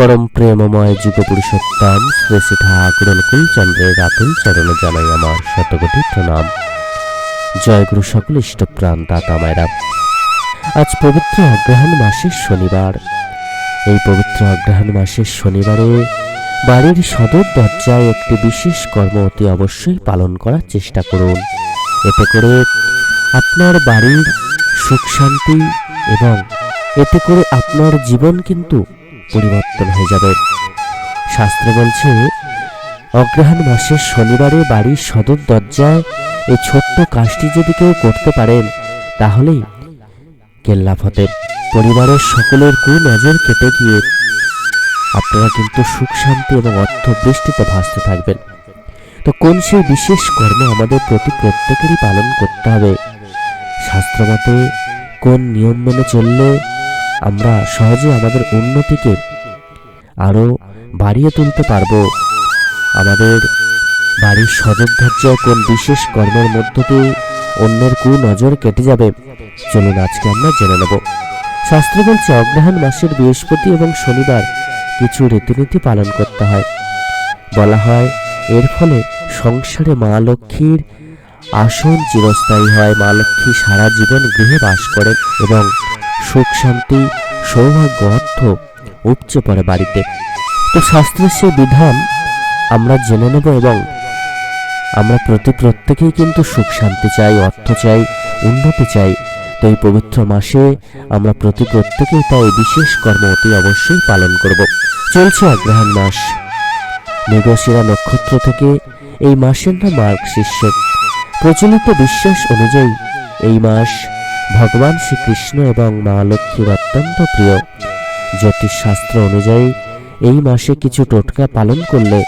পরম প্রেমময় যুগ পুরুষোত্তম শ্রী শ্রী ঠাকুর চন্দ্রের আতুল চরণে জানাই আমার শতকোটি প্রণাম। জয় গুরু সকল ইষ্টপ্রাণ দাতা মায়েরা। আজ পবিত্র অগ্রহায়ণ মাসের শনিবার। এই পবিত্র অগ্রহায়ণ মাসের শনিবারে বাড়ির সদর দরজায় একটি বিশেষ কর্ম অতি অবশ্যই পালন করার চেষ্টা করুন। এতে করে আপনার বাড়ির সুখ শান্তি এবং এতে করে আপনার জীবন কিন্তু পরিবর্তন হয়ে যাবে। শাস্ত্র বলছে, অগ্রহায়ণ মাসের শনিবারে বাড়ির সদর দরজায় এই ছোট্ট কাজটি যদি কেউ করতে পারেন, তাহলেই কেল্লা ফতে পরিবারের সকলের কু নজর কেটে গিয়ে আপনারা কিন্তু সুখ, শান্তি এবং অর্থ বৃষ্টিতে ভাসতে থাকবেন। তো কোন সেই বিশেষ কর্ম আমাদের প্রতি প্রত্যেকেরই পালন করতে হবে? শাস্ত্রমতে কোন নিয়ম মেনে চললে আমরা সহজে আমাদের উন্নতিকে আরও বাড়িয়ে তুলতে পারব। আমাদের বাড়ির সদর দরজায় কোন বিশেষ কর্মের মধ্য দিয়ে অন্যের কু নজর কেটে যাবে, চলুন আজকে আমরা জেনে নেব। শাস্ত্র বলছে, অগ্রহায়ণ মাসের বৃহস্পতি এবং শনিবার কিছু রীতিনীতি পালন করতে হয়। বলা হয়, এর ফলে সংসারে মা লক্ষ্মীর আসন চিরস্থায়ী হয়। মা লক্ষ্মী সারা জীবন গৃহে বাস করেন এবং সুখ, শান্তি, সৌভাগ্য, অর্থ উপচে পড়ে বাড়িতে। তো শাস্ত্রের সেই বিধান আমরা জেনে নেব এবং আমরা প্রতি প্রত্যেকেই কিন্তু সুখ, শান্তি চাই, অর্থ চাই, উন্নতি চাই। তো এই পবিত্র মাসে আমরা প্রতি প্রত্যেকেই তাই বিশেষ কর্ম অতি অবশ্যই পালন করব। চলছে অগ্রহায়ণ মাস। মৃগশিরা নক্ষত্র থেকে এই মাসের নাম মার্গ শিষ্য প্রচলিত বিশ্বাস অনুযায়ী এই মাস ভগবান শ্রীকৃষ্ণ এবং মা লক্ষ্মীর অত্যন্ত প্রিয়। জ্যোতিষশাস্ত্র অনুযায়ী, এই মাসে কিছু টোটকা পালন করলে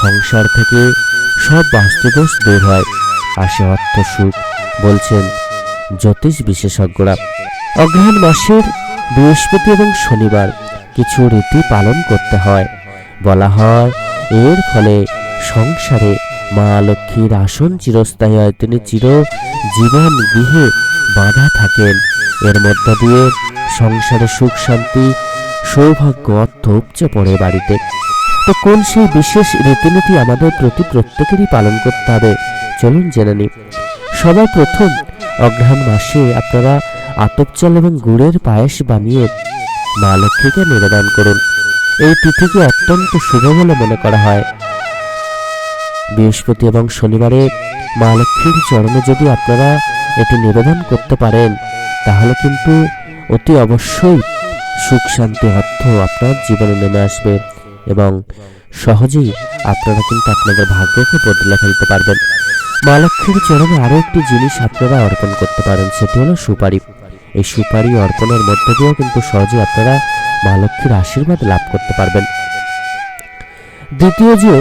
সংসার থেকে সব বাস্তুদোষ দূর হয়। আসে অর্থ সুখ, বলছেন জ্যোতিষ বিশেষজ্ঞরা। অগ্রহায়ণ মাসের বৃহস্পতি এবং শনিবার কিছু রীতি পালন করতে হয়। বলা হয়, এর ফলে সংসারে মা লক্ষ্মীর আসন চিরস্থায়ী হয়। তিনি চির জীবন গৃহে বাঁধা থাকেন। এর মধ্য দিয়ে সংসারে সুখ, শান্তি, সৌভাগ্য, অর্থ উপচে পড়ে বাড়িতে। তো কোন সেই বিশেষ রীতিনীতি আমাদের প্রতি প্রত্যেকেরই পালন করতে হবে? চলুন জেনে নিই। সবার প্রথম, অগ্রহায়ণ মাসে আপনারা আতপ এবং গুড়ের পায়েস বানিয়ে মা লক্ষ্মীকে নিবেদন করুন। এই তিথিকে অত্যন্ত শুভ বলে মনে করা হয়। বৃহস্পতি এবং শনিবারে মা লক্ষ্মীর চরণে যদি আপনারা এটি নিবেদন করতে পারেন, তাহলে কিন্তু অতি অবশ্যই সুখ শান্তি অর্থ আপনার জীবনে নেমে আসবে এবং সহজেই আপনারা কিন্তু আপনাদের ভাগ্যকে বদলে ফেলতে পারবেন। মা লক্ষ্মীর চরণে আরও একটি জিনিস আপনারা অর্পণ করতে পারেন, সেটি হলো সুপারি। এই সুপারি অর্পণের মধ্য দিয়েও কিন্তু সহজে আপনারা মা লক্ষ্মীর আশীর্বাদ লাভ করতে পারবেন। দ্বিতীয় যে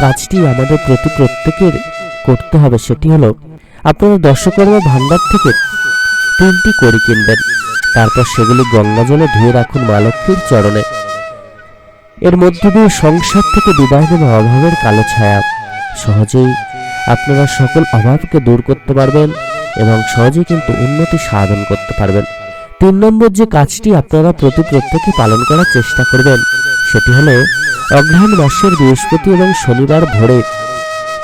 কাজটি আমাদের প্রতি প্রত্যেকের করতে হবে, সেটি হলো আপনারা দশকর্ম ভাণ্ডার থেকে তিনটি কড়ি কিনবেন। তারপর সেগুলি গঙ্গা জলে ধুয়ে রাখুন মা লক্ষ্মীর চরণে। এর মধ্য দিয়ে সংসার থেকে বিদায় দেবে অভাবের কালো ছায়া। সহজেই আপনারা সকল অভাবকে দূর করতে পারবেন এবং সহজেই কিন্তু উন্নতি সাধন করতে পারবেন। তিন নম্বর যে কাজটি আপনারা প্রতি প্রত্যেকে পালন করার চেষ্টা করবেন, সেটি হলো অগ্রহায়ণ মাসের বৃহস্পতি এবং শনিবার ভোরে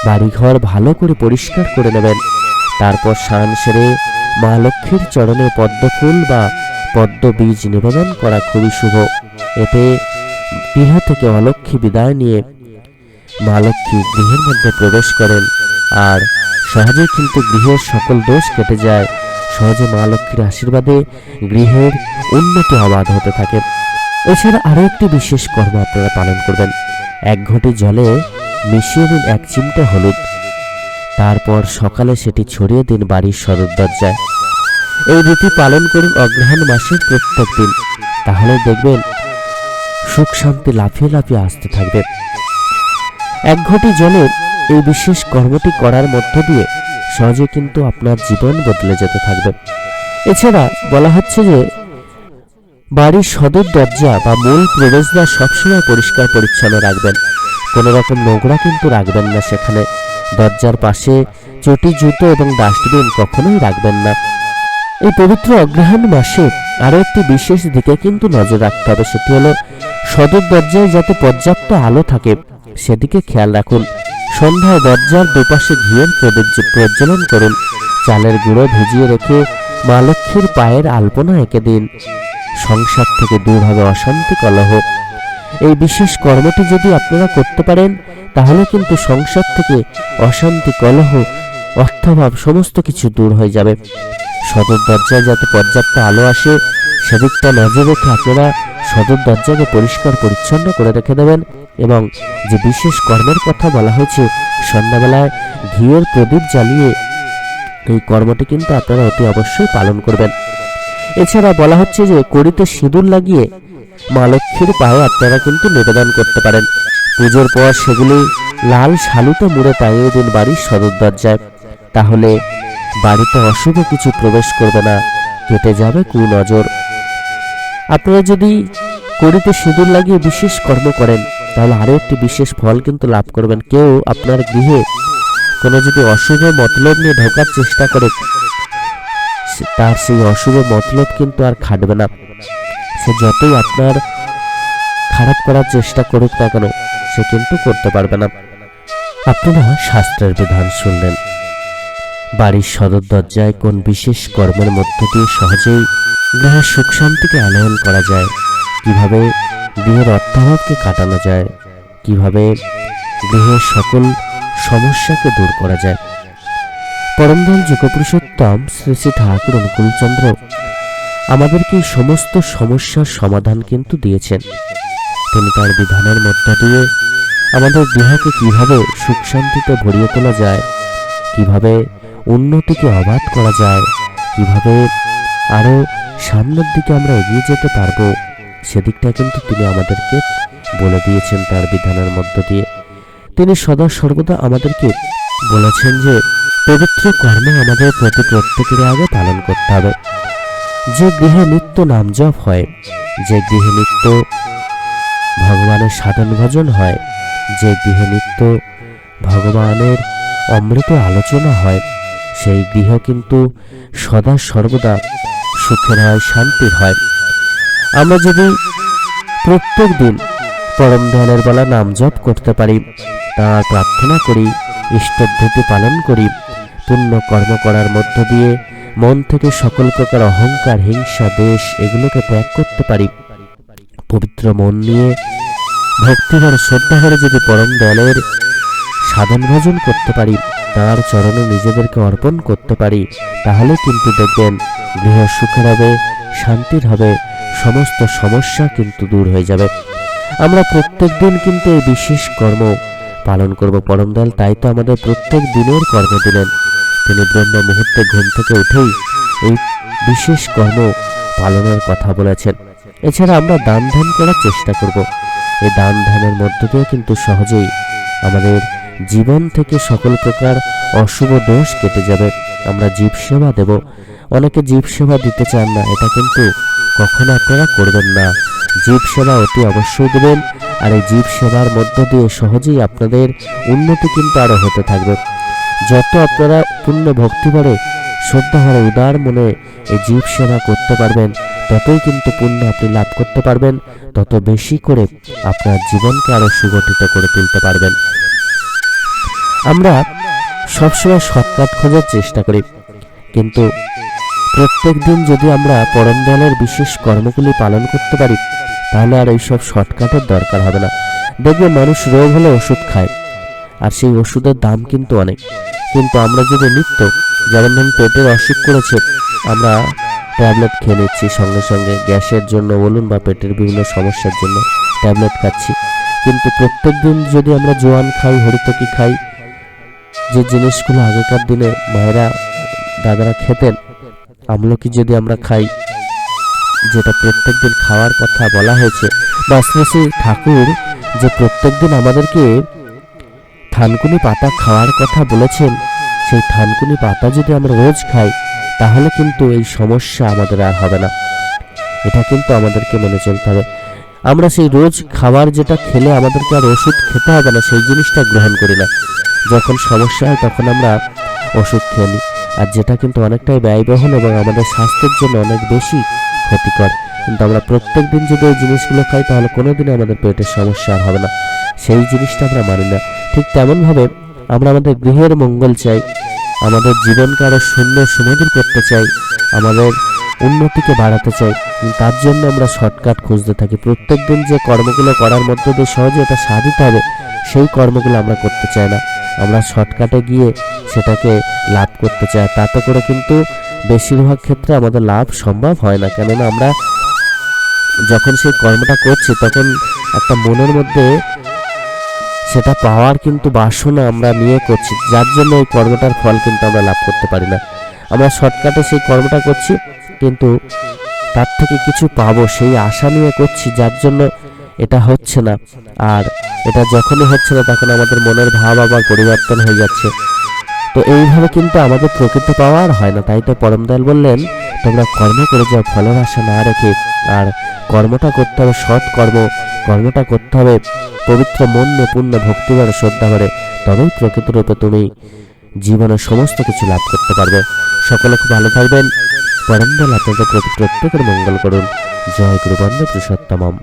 বাড়িঘর ভালো করে পরিষ্কার করে নেবেন। তারপর স্নান সেরে মা লক্ষ্মীর চরণে পদ্ম ফুল বা পদ্ম বীজ নিবেদন করা খুবই শুভ। এতে গৃহ থেকে অলক্ষ্মী বিদায় নিয়ে মা লক্ষ্মী গৃহের মধ্যে প্রবেশ করেন আর সহজেই কিন্তু গৃহের সকল দোষ কেটে যায়। সহজে মা লক্ষ্মীর আশীর্বাদে গৃহের উন্নতি অবাধ হতে থাকে। এছাড়া আরও একটি বিশেষ কর্ম আপনারা পালন করবেন। এক ঘটি জলে মিশিয়ে এক চিমটে হলুদ। তারপর সকালে সেটি ছড়িয়ে দিন বাড়ির সদর দরজায়। এই রীতি পালন করুন অগ্রহায়ণ মাসের প্রত্যেক দিন। তাহলে দেখবেন সুখ শান্তি লাফিয়ে লাফিয়ে আসতে থাকবে। এক ঘটি জলে এই বিশেষ কর্মটি করার মধ্য দিয়ে সহজে কিন্তু আপনার জীবন বদলে যেতে থাকবে। এছাড়া বলা হচ্ছে যে, বাড়ির সদর দরজা বা মূল প্রবেশদ্বার সবসময় পরিষ্কার পরিচ্ছন্ন রাখবেন। কোনো রকম নোংরা কিন্তু রাখবেন না সেখানে। দরজার পাশে চটি, জুতো এবং ডাস্টবিন কখনোই রাখবেন না। এই পবিত্র অগ্রহায়ণ মাসে আরও একটি বিশেষ দিকে কিন্তু নজর রাখতে হবে, সেটি হলো সদর দরজায় যাতে পর্যাপ্ত আলো থাকে, সেদিকে খেয়াল রাখুন। সন্ধ্যায় দরজার দুপাশে ঘিয়ের প্রদীপ- প্রজ্বলন করুন। চালের গুঁড়ো ভিজিয়ে রেখে মা লক্ষ্মীর পায়ের আলপনা এঁকে দিন। সংসার থেকে দূর হবে অশান্তি, কলহ এই বিশেষ কর্মটি যদি আপনারা করতে পারেন, তাহলে কিন্তু সংসার থেকে অশান্তি, কলহ, অর্থাভাব সমস্ত কিছু দূর হয়ে যাবে। সদর দরজায় যাতে পর্যাপ্ত আলো আসে, সেদিকটা নজর রেখে আপনারা সদর দরজাকে পরিষ্কার, পরিচ্ছন্ন করে রেখে দেবেন এবং যে বিশেষ কর্মের কথা বলা হয়েছে, সন্ধ্যাবেলায় ঘিয়ের প্রদীপ জ্বালিয়ে এই কর্মটি কিন্তু আপনারা অতি অবশ্যই পালন করবেন। এছাড়া বলা হচ্ছে যে কড়িতে সিঁদুর লাগিয়ে মা লক্ষ্মীর পায়ে আপনারা কিন্তু নিবেদন করতে পারেন। পুজোর পর সেগুলি লাল শালুতে মুড়ে টাঙিয়ে দিন বাড়ির সদর দরজায়। তাহলে বাড়িতে অশুভ কিছু প্রবেশ করবে না, কেটে যাবে কুনজর আপনারা যদি কড়িতে সিঁদুর লাগিয়ে বিশেষ কর্ম করেন, তাহলে আরও একটি বিশেষ ফল কিন্তু লাভ করবেন। কেউ আপনার গৃহে কোনো যদি অশুভ মতলব নিয়ে ঢোকার চেষ্টা করে তার সেই অশুভ মতলব কিন্তু আর খাটবে না। সে যতই আপনার খারাপ করার চেষ্টা করুক না কেন, সে কিন্তু করতে পারবে না। আপনারা শাস্ত্রের বিধান শুনলেন। বাড়ির সদর দরজায় কোন বিশেষ কর্মের মধ্য দিয়ে সহজেই গৃহের সুখ শান্তিকে আনয়ন করা যায়? কীভাবে গৃহের অর্থাভাবকে কাটানো যায়? কীভাবে গৃহের সকল সমস্যাকে দূর করা যায়? পরমদল যুগপুরুষোত্তম শ্রী শ্রী ঠাকুর অনুকূলচন্দ্র আমাদেরকে সমস্ত সমস্যার সমাধান কিন্তু দিয়েছেন। তিনি তার বিধানের মধ্য দিয়ে আমাদের দেহকে কীভাবে সুখ শান্তিতে ভরিয়ে তোলা যায়, কীভাবে উন্নতিকে অবাধ করা যায়, কীভাবে আরও সামনের দিকে আমরা এগিয়ে যেতে পারব, সেদিকটা কিন্তু তিনি আমাদেরকে বলে দিয়েছেন তার বিধানের মধ্য দিয়ে। তিনি সদা সর্বদা আমাদেরকে বলেছেন যে, পবিত্র কর্ম আমাদের প্রতি প্রত্যেকের আগে পালন করতে হবে। যে গৃহে নিত্য নাম জপ হয়, যে গৃহে নিত্য ভগবানের সাধন ভজন হয়, যে গৃহে নিত্য ভগবানের অমৃত আলোচনা হয়, সেই গৃহ কিন্তু সদা সর্বদা সুখের হয়, শান্তির হয়। আমরা যদি প্রত্যেক দিন পরম ধ্যানের বেলা নাম জপ করতে পারি, তার প্রার্থনা করি ইষ্টদ্ধতি পালন করি, পুণ্য কর্ম করার মধ্য দিয়ে মন থেকে সকল প্রকার অহংকার, হিংসা, দেশ এগুলোকে ত্যাগ করতে পারি। পবিত্র মন নিয়ে ভক্তিভর শ্রদ্ধা করে যদি পরম দলের সাধন ভজন করতে পারি, তার চরণে নিজেদেরকে অর্পণ করতে পারি, তাহলে কিন্তু দেখবেন গৃহ সুখের হবে শান্তির হবে, সমস্ত সমস্যা কিন্তু দূর হয়ে যাবে। আমরা প্রত্যেক দিন কিন্তু এই বিশেষ কর্ম পালন করব। পরমদয়াল তাই তো আমাদের প্রত্যেক দিনের কর্ম দিলেন। তিনি ব্রহ্ম মুহূর্তে ঘুম থেকে উঠেই এই বিশেষ কর্ম পালনের কথা বলেছেন। এছাড়া আমরা দান ধ্যান করার চেষ্টা করব। এই দান ধ্যানের মধ্য দিয়ে কিন্তু সহজেই আমাদের জীবন থেকে সকল প্রকার অশুভ দোষ কেটে যাবে। আমরা জীব সেবা দেব। অনেকে জীব সেবা দিতে চান না, এটা কিন্তু কখনো আপনারা করবেন না। জীব সেবা অতি অবশ্যই দেবেন। আর এই জীব সেবার মধ্য দিয়ে সহজেই আপনাদের উন্নতি কিন্তু আরও হতে থাকবে। যত আপনারা পূর্ণ ভক্তি ভরে শ্রদ্ধা ভরে উদার মনে এই জীব সেবা করতে পারবেন, ততই কিন্তু পুণ্য আপনি লাভ করতে পারবেন, তত বেশি করে আপনার জীবনকে আরও সুগঠিত করে তুলতে পারবেন। আমরা সবসময় শর্টকাট খোঁজার চেষ্টা করি, কিন্তু প্রত্যেক দিন যদি আমরা পরম দলের বিশেষ কর্মগুলি পালন করতে পারি, তাহলে আর এইসব শর্টকাটের দরকার হবে না। দেখবে মানুষ রোগ হলে ওষুধ খায়, আর সেই ওষুধের দাম কিন্তু অনেক। কিন্তু আমরা যদি নিত্য যেমন ধরুন পেটের অসুখ করেছে, আমরা ট্যাবলেট খেয়ে নিচ্ছি সঙ্গে সঙ্গে। গ্যাসের জন্য বলুন বা পেটের বিভিন্ন সমস্যার জন্য ট্যাবলেট খাচ্ছি। কিন্তু প্রত্যেক দিন যদি আমরা জোয়ান খাই, হরিতকি খাই, যে জিনিসগুলো আগেকার দিনে মায়েরা, দাদারা খেতেন, আমলকি যদি আমরা খাই, যেটা প্রত্যেক দিন খাওয়ার কথা বলা হয়েছে, বা শ্রী ঠাকুর যে প্রত্যেকদিন আমাদেরকে থানকুনি পাতা খাওয়ার কথা বলেছেন, সেই থানকুনি পাতা যদি আমরা রোজ খাই, তাহলে কিন্তু এই সমস্যা আমাদের আর হবে না। এটা কিন্তু আমাদেরকে মেনে চলতে হবে। আমরা সেই রোজ খাবার যেটা খেলে আমাদেরকে আর ওষুধ খেতে হবে না, সেই জিনিসটা গ্রহণ করি না। যখন সমস্যা হয় তখন আমরা ওষুধ খেয়ে নিই। আর যেটা কিন্তু অনেকটাই ব্যয়বহুল এবং আমাদের স্বাস্থ্যের জন্য অনেক বেশি ক্ষতিকর। কিন্তু আমরা প্রত্যেক দিন যদি এই জিনিসগুলো খাই, তাহলে কোনোদিনই আমাদের পেটের সমস্যা হবে না। সেই জিনিসটা আমরা মানি না। ঠিক তেমনভাবে আমরা আমাদের গৃহের মঙ্গল চাই, আমাদের জীবনকে আরও সুন্দর সুমধুর করতে চাই, আমাদের উন্নতিকে বাড়াতে চাই। তার জন্য আমরা শর্টকাট খুঁজতে থাকি। প্রত্যেক দিন যে কর্মগুলো করার মধ্য দিয়ে সহজে এটা সাধিত হবে, সেই কর্মগুলো আমরা করতে চাই না। আমরা শর্টকাটে গিয়ে সেটাকে লাভ করতে চাই। তাতে করে কিন্তু বেশিরভাগ ক্ষেত্রে আমাদের লাভ সম্ভব হয় না। কেননা আমরা যখন সেই কর্মটা করছি, তখন একটা মনের মধ্যে সেটা পাওয়ার কিন্তু বাসনা আমরা নিয়ে করছি। যার জন্য এই কর্মটার ফল কিন্তু আমরা লাভ করতে পারি না। আমরা শর্টকাটে সেই কর্মটা করছি, কিন্তু তার থেকে কিছু পাবো, সেই আশা নিয়ে করছি, যার জন্য এটা হচ্ছে না। আর এটা যখনই হচ্ছে না, তখন আমাদের মনের ভাব আবার পরিবর্তন হয়ে যাচ্ছে। তো এইভাবে কিন্তু আমাদের প্রকৃত পাওয়া আর হয় না। তাই তো পরম দয়াল বললেন তোমরা কর্ম করে যাও আশা না রেখে। আর কর্মটা করতে হবে সৎ কর্ম কর্মটা করতে হবে পবিত্র মন নিয়ে ভক্তিবার শ্রদ্ধা করে। তবেই প্রকৃতরূপে তুমি জীবনের সমস্ত কিছু লাভ করতে পারবে। সকলে খুব ভালো থাকবেন। পরমদল আপনাদের প্রতি প্রত্যেকের মঙ্গল করুন। জয় গুরুবন্ধ পুরুষোত্তমম।